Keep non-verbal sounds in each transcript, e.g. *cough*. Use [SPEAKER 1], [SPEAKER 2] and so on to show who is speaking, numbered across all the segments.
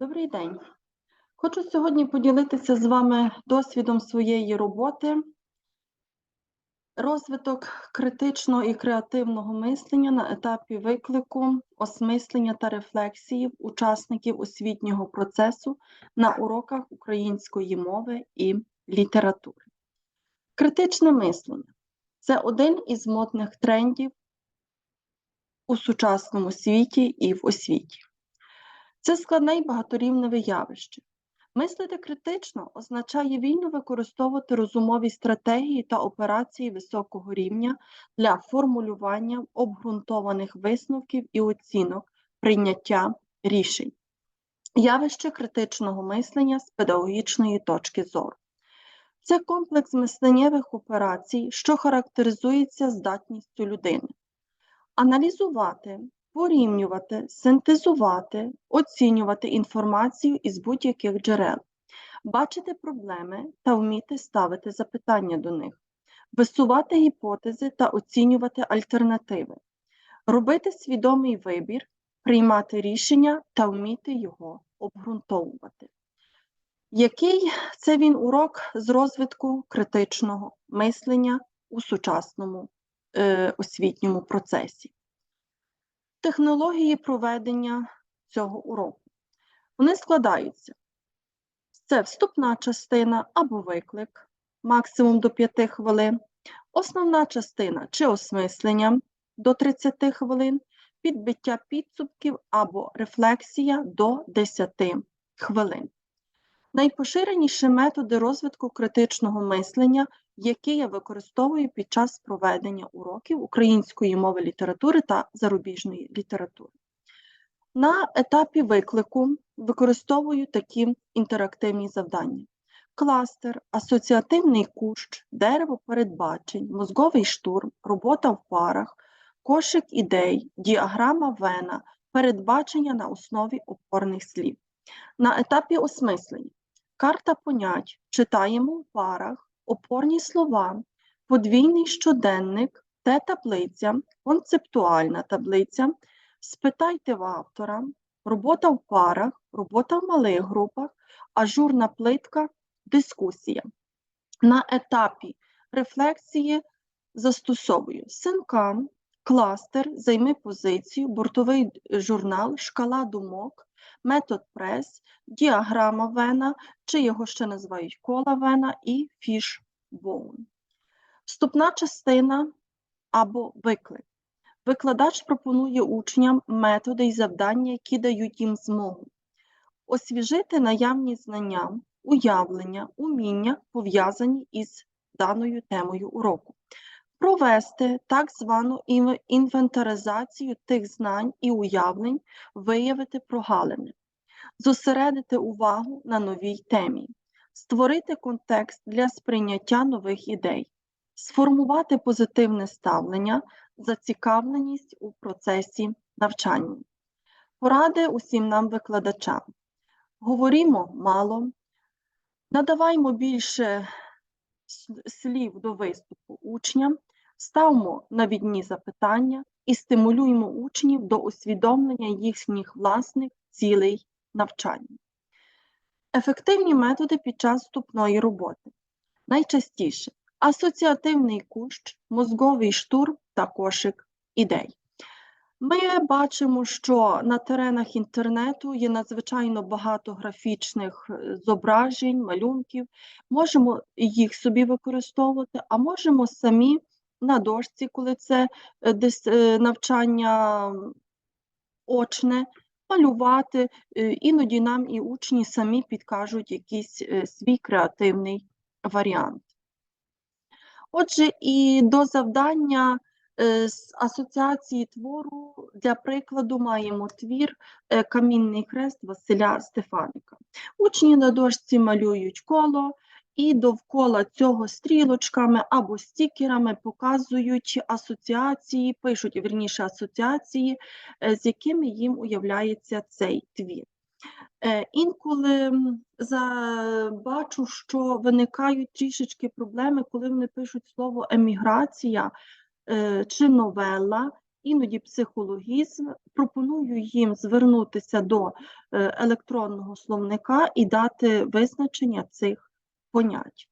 [SPEAKER 1] Добрий день. Хочу сьогодні поділитися з вами досвідом своєї роботи. Розвиток критичного і креативного мислення на етапі виклику, осмислення та рефлексії учасників освітнього процесу на уроках української мови і літератури. Критичне мислення це один із модних трендів у сучасному світі і в освіті. Це складне й багаторівневе явище. Мислити критично означає вільно використовувати розумові стратегії та операції високого рівня для формулювання обґрунтованих висновків і оцінок прийняття рішень. Явище критичного мислення з педагогічної точки зору. Це комплекс мисленнєвих операцій, що характеризується здатністю людини. Аналізувати, порівнювати, синтезувати, оцінювати інформацію із будь-яких джерел, бачити проблеми та вміти ставити запитання до них, висувати гіпотези та оцінювати альтернативи, робити свідомий вибір, приймати рішення та вміти його обґрунтовувати. Який це він урок з розвитку критичного мислення у сучасному е, освітньому процесі? Технології проведення цього уроку. Вони складаються. Це вступна частина або виклик, максимум до 5 хвилин, основна частина чи осмислення до 30 хвилин, підбиття підсумків або рефлексія до 10 хвилин. Найпоширеніші методи розвитку критичного мислення, які я використовую під час проведення уроків української мови літератури та зарубіжної літератури. На етапі виклику використовую такі інтерактивні завдання: кластер, асоціативний кущ, дерево передбачень, мозговий штурм, робота в парах, кошик ідей, діаграма вена, передбачення на основі опорних слів. На етапі осмислення карта понять, читаємо в парах, опорні слова, подвійний щоденник, те таблиця, концептуальна таблиця, спитайте в автора, робота в парах, робота в малих групах, ажурна плитка, дискусія. На етапі рефлексії застосовую синкан, кластер, займи позицію, бортовий журнал, шкала думок, метод прес, діаграма вена, чи його ще називають кола вена і фішбоун. Вступна частина або виклик. Викладач пропонує учням методи і завдання, які дають їм змогу освіжити наявні знання, уявлення, уміння, пов'язані із даною темою уроку, провести так звану інвентаризацію тих знань і уявлень, виявити прогалини, зосередити увагу на новій темі, створити контекст для сприйняття нових ідей, сформувати позитивне ставлення, зацікавленість у процесі навчання. Поради усім нам викладачам. Говоримо мало, надаваймо більше слів до виступу учням, ставмо навідні запитання і стимулюємо учнів до усвідомлення їхніх власних цілей навчання. Ефективні методи під час вступної роботи. Найчастіше асоціативний кущ, мозговий штурм та кошик ідей. Ми бачимо, що на теренах інтернету є надзвичайно багато графічних е, зображень, малюнків. Можемо їх собі використовувати, а можемо самі на дошці, коли це е, десь е, навчання очне, малювати. Іноді нам і учні самі підкажуть якийсь свій креативний варіант. Отже, і до завдання з асоціації твору, для прикладу, маємо твір Камінний хрест Василя Стефаника. Учні на дошці малюють коло, і довкола цього стрілочками або стікерами показують асоціації, пишуть вірніше асоціації, з якими їм уявляється цей твір. Інколи бачу, що виникають трішечки проблеми, коли вони пишуть слово еміграція. Е, чи новела, іноді психологізм. Пропоную їм звернутися до е, електронного словника і дати визначення цих понять.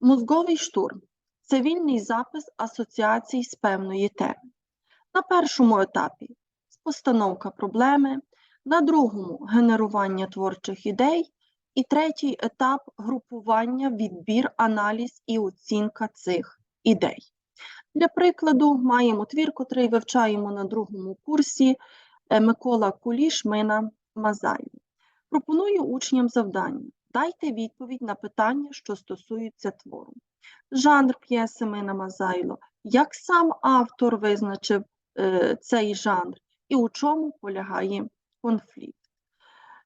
[SPEAKER 1] Мозговий штурм це вільний запис асоціацій з певної теми. На першому етапі постановка проблеми, на другому генерування творчих ідей, і третій етап групування, відбір, аналіз і оцінка цих ідей. Для прикладу, маємо твір, котрий вивчаємо на другому курсі е, Микола Куліш, Мина Мазайло. Пропоную учням завдання. Дайте відповідь на питання, що стосуються твору. Жанр п'єси Мина Мазайло, як сам автор визначив е, цей жанр, і у чому полягає конфлікт.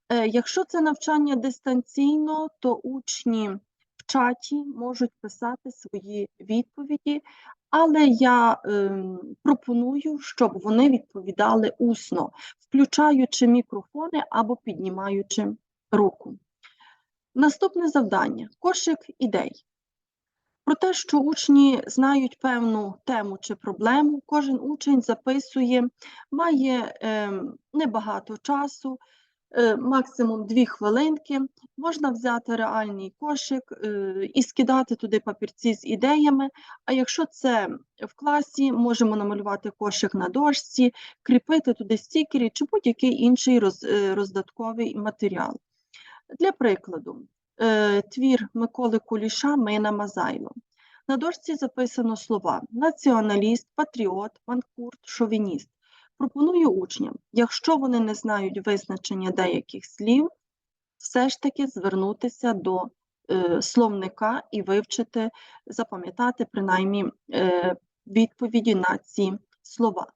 [SPEAKER 1] Е, Якщо це навчання дистанційно, то учні в чаті можуть писати свої відповіді, але я ем, пропоную, щоб вони відповідали усно, включаючи мікрофони або піднімаючи руку. Наступне завдання кошик ідей. Про те, що учні знають певну тему чи проблему, кожен учень записує, має е, небагато часу, е, максимум дві хвилинки. Можна взяти реальний кошик е, і скидати туди папірці з ідеями. А якщо це в класі, можемо намалювати кошик на дошці, кріпити туди стікери чи будь-який інший роз, е, роздатковий матеріал. Для прикладу, е, твір Миколи Куліша Мина Мазайло. На дошці записано слова націоналіст, патріот, манкурт, шовініст. Пропоную учням, якщо вони не знають визначення деяких слів, все ж таки звернутися до е, словника і вивчити, запам'ятати принаймні е, відповіді на ці слова.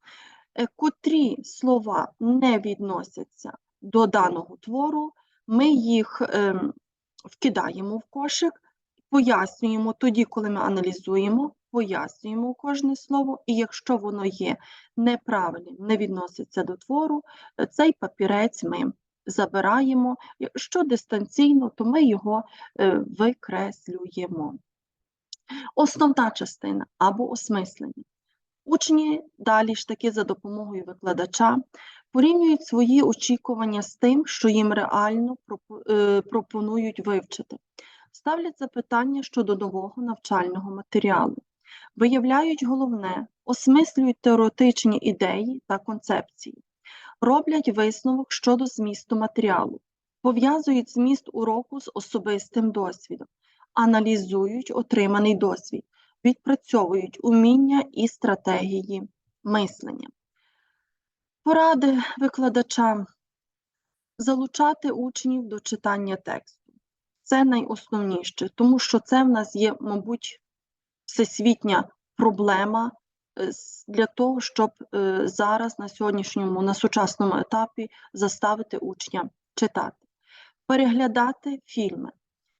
[SPEAKER 1] Е, котрі слова не відносяться до даного твору, ми їх е, вкидаємо в кошик, пояснюємо тоді, коли ми аналізуємо, пояснюємо кожне слово, і якщо воно є неправильним, не відноситься до твору, е, цей папірець ми забираємо. Якщо дистанційно, то ми його е, викреслюємо. Основна частина або осмислення. Учні далі ж таки за допомогою викладача порівнюють свої очікування з тим, що їм реально е, пропонують вивчити. Ставлять запитання щодо нового навчального матеріалу, виявляють головне, осмислюють теоретичні ідеї та концепції, роблять висновок щодо змісту матеріалу, пов'язують зміст уроку з особистим досвідом, аналізують отриманий досвід, відпрацьовують уміння і стратегії мислення. Поради викладача залучати учнів до читання тексту. Це найосновніше, тому що це в нас є, мабуть, всесвітня проблема е, для того, щоб е, зараз на сьогоднішньому, на сучасному етапі заставити учня читати. Переглядати фільми.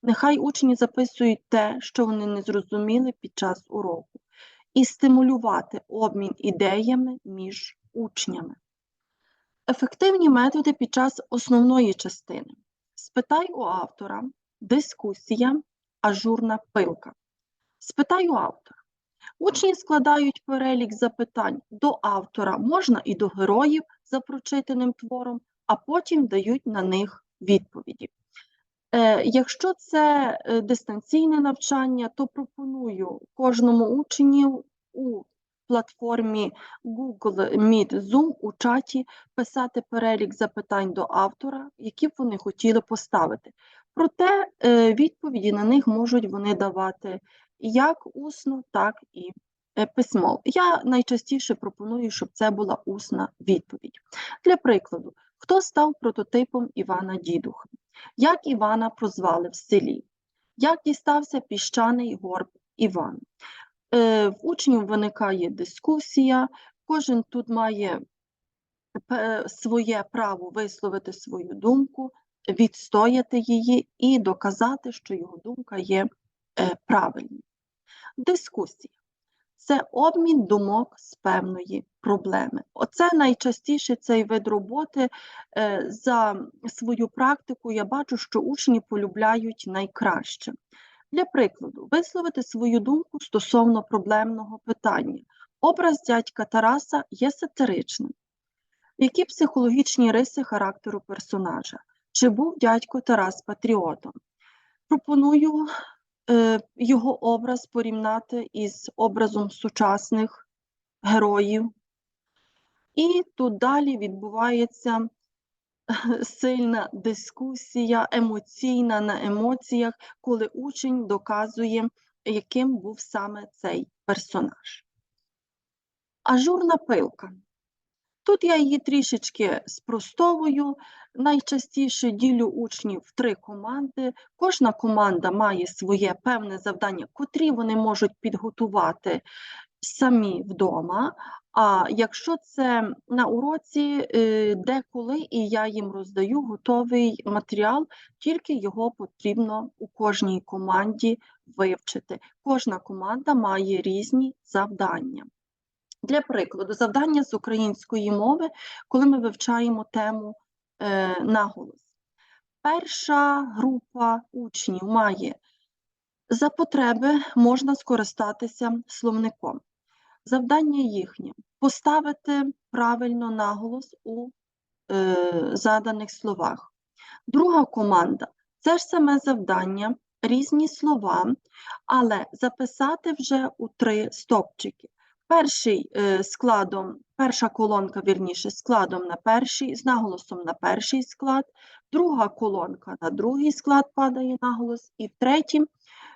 [SPEAKER 1] Нехай учні записують те, що вони не зрозуміли під час уроку, і стимулювати обмін ідеями між учнями. Ефективні методи під час основної частини. Спитай у автора, дискусія, ажурна пилка. Спитай у автора. Учні складають перелік запитань до автора, можна і до героїв за прочитаним твором, а потім дають на них відповіді. Е, Якщо це е, дистанційне навчання, то пропоную кожному учню у платформі Google Meet Zoom у чаті писати перелік запитань до автора, які б вони хотіли поставити. Проте е, відповіді на них можуть вони давати як усно, так і е, письмово. Я найчастіше пропоную, щоб це була усна відповідь. Для прикладу, хто став прототипом Івана Дідуха? Як Івана прозвали в селі? Як дістався піщаний горб Іван? Е, В учнів виникає дискусія, кожен тут має своє право висловити свою думку, відстояти її і доказати, що його думка є е, правильною. Дискусія це обмін думок з певної проблеми. Оце найчастіше цей вид роботи. е, За свою практику я бачу, що учні полюбляють найкраще. Для прикладу, висловити свою думку стосовно проблемного питання. Образ дядька Тараса є сатиричним. Які психологічні риси характеру персонажа? Чи був дядько Тарас патріотом? Пропоную е, його образ порівняти із образом сучасних героїв. І тут далі відбувається *laughs* сильна дискусія, емоційна на емоціях, коли учень доказує, яким був саме цей персонаж. Ажурна пилка. Тут я її трішечки спростовую. Найчастіше ділю учнів в три команди. Кожна команда має своє певне завдання, котрі вони можуть підготувати самі вдома. А якщо це на уроці, е, деколи і я їм роздаю готовий матеріал, тільки його потрібно у кожній команді вивчити. Кожна команда має різні завдання. Для прикладу, завдання з української мови, коли ми вивчаємо тему е, наголос. Перша група учнів має за потреби можна скористатися словником. Завдання їхнє поставити правильно наголос у е, заданих словах. Друга команда це ж саме завдання, різні слова, але записати вже у три стопчики. Перший е, складом, перша колонка, вірніше, складом на перший, з наголосом на перший склад, друга колонка на другий склад падає наголос, і в третім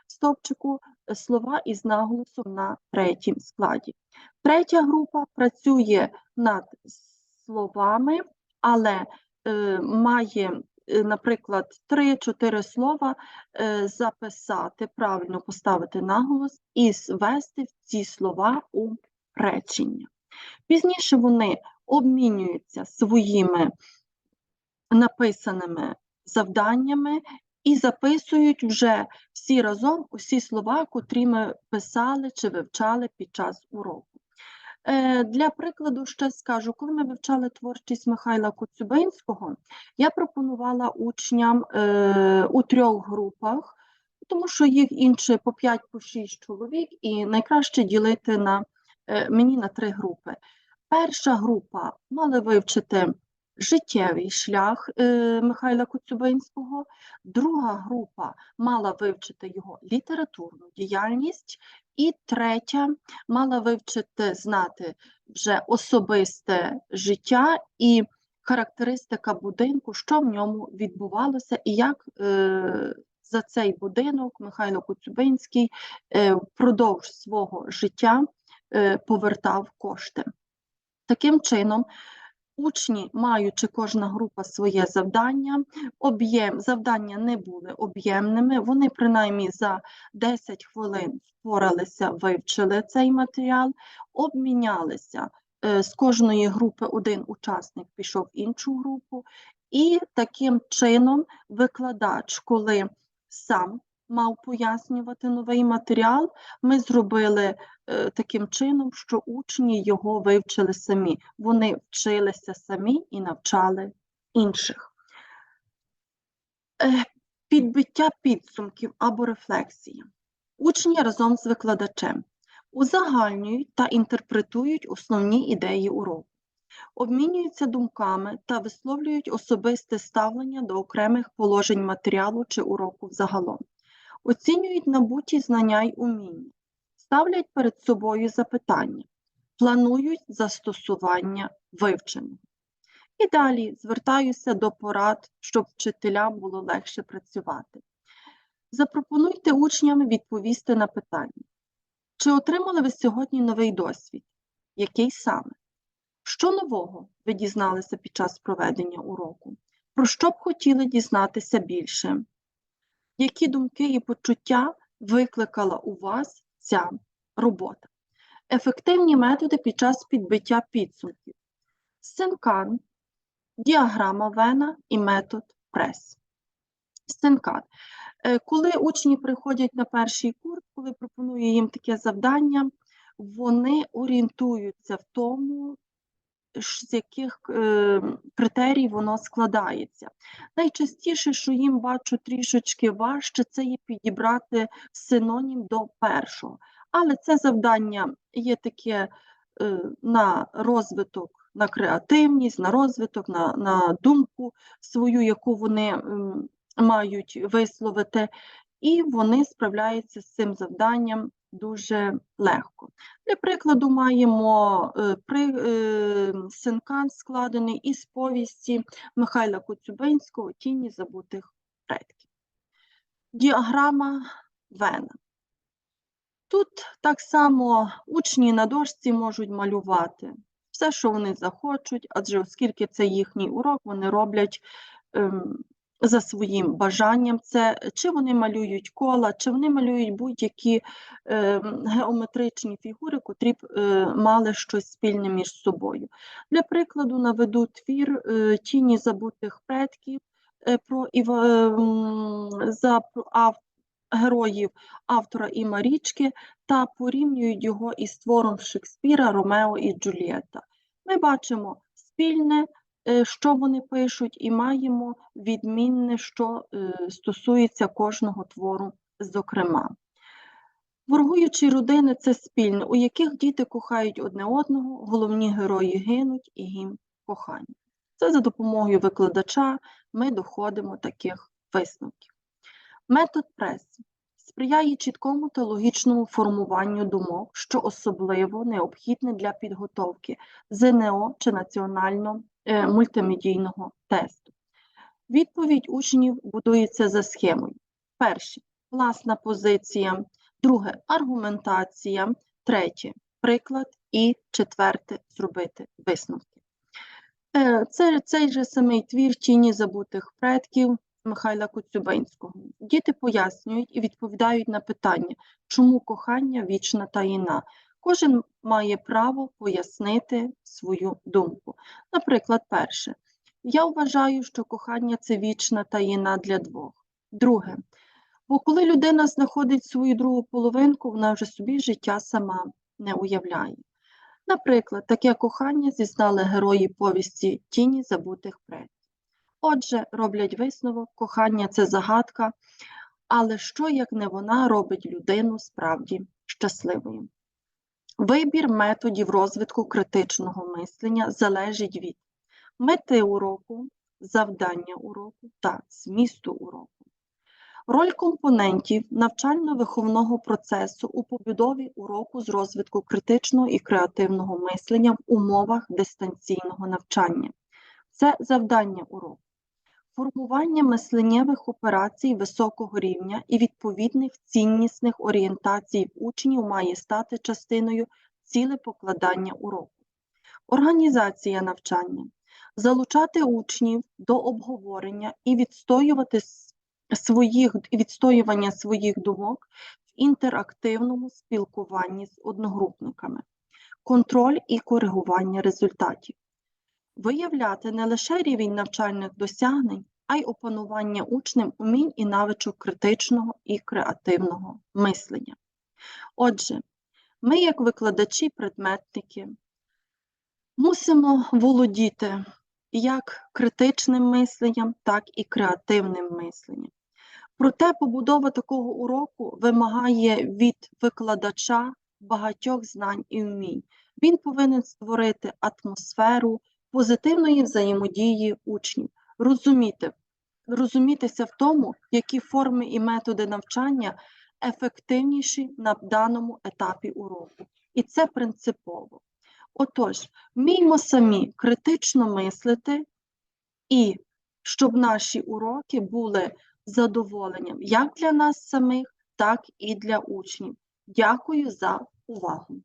[SPEAKER 1] стовпчику е, слова із наголосом на третім складі. Третя група працює над словами, але е, має, е, наприклад, 3-4 слова е, записати, правильно поставити наголос і ввести ці слова у речення. Пізніше вони обмінюються своїми написаними завданнями і записують вже всі разом усі слова, котрі ми писали чи вивчали під час уроку. Е, Для прикладу ще скажу, коли ми вивчали творчість Михайла Коцюбинського, я пропонувала учням е, у трьох групах, тому що їх інше по 5-6 по чоловік, і найкраще ділити на е, мені на три групи. Перша група мала вивчити життєвий шлях е, Михайла Коцюбинського, друга група мала вивчити його літературну діяльність, і третя мала вивчити, знати вже особисте життя і характеристика будинку, що в ньому відбувалося, і як е, за цей будинок Михайло Коцюбинський е, впродовж свого життя е, повертав кошти. Таким чином, Учні, маючи кожна група своє завдання, об'єм завдання не були об'ємними, вони принаймні за 10 хвилин впоралися, вивчили цей матеріал, обмінялися е, з кожної групи один учасник пішов в іншу групу, і таким чином викладач, коли сам мав пояснювати новий матеріал, ми зробили е, таким чином, що учні його вивчили самі. Вони вчилися самі і навчали інших. Е, підбиття підсумків або рефлексія. Учні разом з викладачем узагальнюють та інтерпретують основні ідеї уроку, обмінюються думками та висловлюють особисте ставлення до окремих положень матеріалу чи уроку взагалом оцінюють набуті знання й уміння, ставлять перед собою запитання, планують застосування вивченого. І далі звертаюся до порад, щоб вчителям було легше працювати. Запропонуйте учням відповісти на питання. Чи отримали ви сьогодні новий досвід? Який саме? Що нового ви дізналися під час проведення уроку? Про що б хотіли дізнатися більше? Які думки і почуття викликала у вас ця робота? Ефективні методи під час підбиття підсумків. Синкан, діаграма Вена і метод прес. Синкан. Е, коли учні приходять на перший курс, коли пропоную їм таке завдання, вони орієнтуються в тому, з яких е, критерій воно складається. Найчастіше, що їм бачу трішечки важче, це є підібрати синонім до першого. Але це завдання є таке е, на розвиток, на креативність, на розвиток, на, на думку свою, яку вони м, мають висловити, і вони справляються з цим завданням дуже легко. Для прикладу, маємо е, при, е, синкан, складений із повісті Михайла Коцюбинського Тіні забутих предків. Діаграма Вена. Тут так само учні на дошці можуть малювати все, що вони захочуть, адже оскільки це їхній урок, вони роблять ем, за своїм бажанням це, чи вони малюють кола, чи вони малюють будь-які ем, геометричні фігури, котрі б е, мали щось спільне між собою. Для прикладу наведу твір е, Тіні забутих предків е, про Іва, ем, за ав, героїв автора і Марічки та порівнюють його із твором Шекспіра Ромео і Джульєта. Ми бачимо спільне, е, що вони пишуть, і маємо відмінне, що е, стосується кожного твору, зокрема. Ворогуючі родини це спільне, у яких діти кохають одне одного, головні герої гинуть і гімн кохання. Це за допомогою викладача ми доходимо таких висновків. Метод преси сприяє чіткому та логічному формуванню думок, що особливо необхідне для підготовки ЗНО чи національно е, мультимедійного тесту. Відповідь учнів будується за схемою. Перше власна позиція, друге аргументація, третє приклад і четверте зробити висновки. Е, Це цей же самий твір тіні забутих предків Михайла Коцюбинського. Діти пояснюють і відповідають на питання, чому кохання вічна таїна. Кожен має право пояснити свою думку. Наприклад, перше. Я вважаю, що кохання це вічна таїна для двох. Друге, бо коли людина знаходить свою другу половинку, вона вже собі життя сама не уявляє. Наприклад, таке кохання зізнали герої повісті Тіні забутих предків. Отже, роблять висновок, кохання це загадка, але що, як не вона, робить людину справді щасливою? Вибір методів розвитку критичного мислення залежить від мети уроку, завдання уроку та змісту уроку. Роль компонентів навчально-виховного процесу у побудові уроку з розвитку критичного і креативного мислення в умовах дистанційного навчання. Це завдання уроку. Формування мисленнєвих операцій високого рівня і відповідних ціннісних орієнтацій учнів має стати частиною цілепокладання уроку. Організація навчання. Залучати учнів до обговорення і відстоювати своїх, відстоювання своїх думок в інтерактивному спілкуванні з одногрупниками. Контроль і коригування результатів виявляти не лише рівень навчальних досягнень, а й опанування учнем умінь і навичок критичного і креативного мислення. Отже, ми, як викладачі-предметники, мусимо володіти як критичним мисленням, так і креативним мисленням. Проте побудова такого уроку вимагає від викладача багатьох знань і вмінь. Він повинен створити атмосферу позитивної взаємодії учнів, розуміти, розумітися в тому, які форми і методи навчання ефективніші на даному етапі уроку. І це принципово. Отож, вміймо самі критично мислити, і щоб наші уроки були задоволенням як для нас самих, так і для учнів. Дякую за увагу!